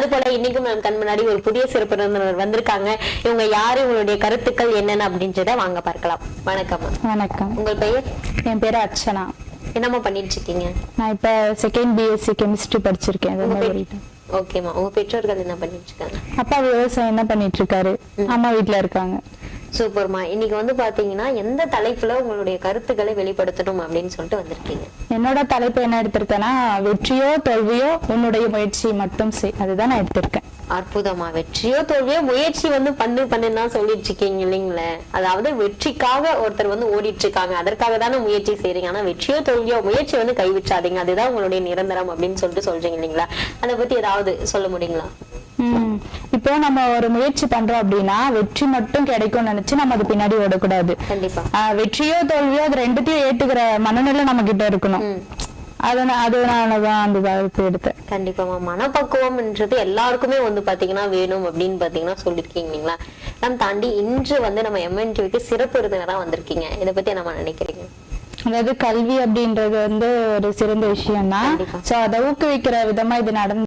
அது போல இன்னைக்கும் நம் கண் முன்னாடி ஒரு புதிய சிறப்பு விருந்தினர் வந்திருக்காங்க. இவங்க யாரு? இவங்களுடைய கருத்துக்கள் என்னென்ன அப்படின்றத வாங்க பார்க்கலாம். வணக்கம் வணக்கம். உங்கள் பெயர்? என் பேரு அர்ச்சனா. என்னம்மா பண்ணிட்டு இருக்கீங்க நான் இப்ப செகண்ட் பிஎஸ்சி கெமிஸ்ட்ரி படிச்சிருக்கேன். ஓகேம்மா உங்க பெற்றோர்கள் என்ன பண்ணிட்டு இருக்காங்க அப்பா விவசாயம் தான் பண்ணிட்டு இருக்காரு அம்மா வீட்ல இருக்காங்க. சூப்பர்மா. இன்னைக்கு வந்து பாத்தீங்கன்னா எந்த தலைப்புல உங்களுடைய கருத்துக்களை வெளிப்படுத்தணும் அப்படின்னு சொல்லிட்டு வந்திருக்கீங்க? என்னோட தலைப்பு என்ன எடுத்திருக்கேன்னா வெற்றியோ தோல்வியோ உன்னுடைய முயற்சி மட்டும் அதுதான் நான் எடுத்திருக்கேன். அற்புதமா. வெற்றியோ தோல்வியோ முயற்சி வந்து பண்ணு பண்ணுன்னு சொல்லிட்டு இருக்கீங்க இல்லைங்களே? அதாவது வெற்றிக்காக ஒருத்தர் வந்து ஓடிட்டு இருக்காங்க அதற்காக தானே முயற்சி செய்றீங்க. ஆனா வெற்றியோ தோல்வியோ முயற்சி வந்து கைவிட்றாதீங்க அதுதான் உங்களுடைய நிரந்தரம் அப்படின்னு சொல்லிட்டு சொல்றீங்க இல்லைங்களா? அதை பத்தி ஏதாவது சொல்ல முடியுங்களா? இப்போ நம்ம ஒரு முயற்சி பண்றோம் அப்படின்னா வெற்றி மட்டும் கிடைக்கும்னு நினைச்சு நம்ம அது பின்னாடி ஓடக்கூடாது. கண்டிப்பா. வெற்றியோ தோல்வியோ அது ரெண்டுத்தையும் ஏத்துக்கிற மனநிலை நம்ம கிட்ட இருக்கணும். அதனாலதான் அந்த எடுத்தேன். கண்டிப்பாமா மனப்பக்குவம்ன்றது எல்லாருக்குமே வந்து பாத்தீங்கன்னா வேணும் அப்படின்னு பாத்தீங்கன்னா சொல்லிருக்கீங்க இல்லைங்களா? நம்ம தாண்டி இன்று வந்து நம்ம எம்என்டிவிக்கு சிறப்பு விருந்தினரா வந்திருக்கீங்க. இதை பத்தி நம்ம நினைக்கிறீங்க? அதாவது கல்வி அப்படின்றது வந்து ஒரு சிறந்த விஷயம் தான் கண்டிப்பா. சோ அதை ஊக்குவிக்கிற விதமா இது நடந்து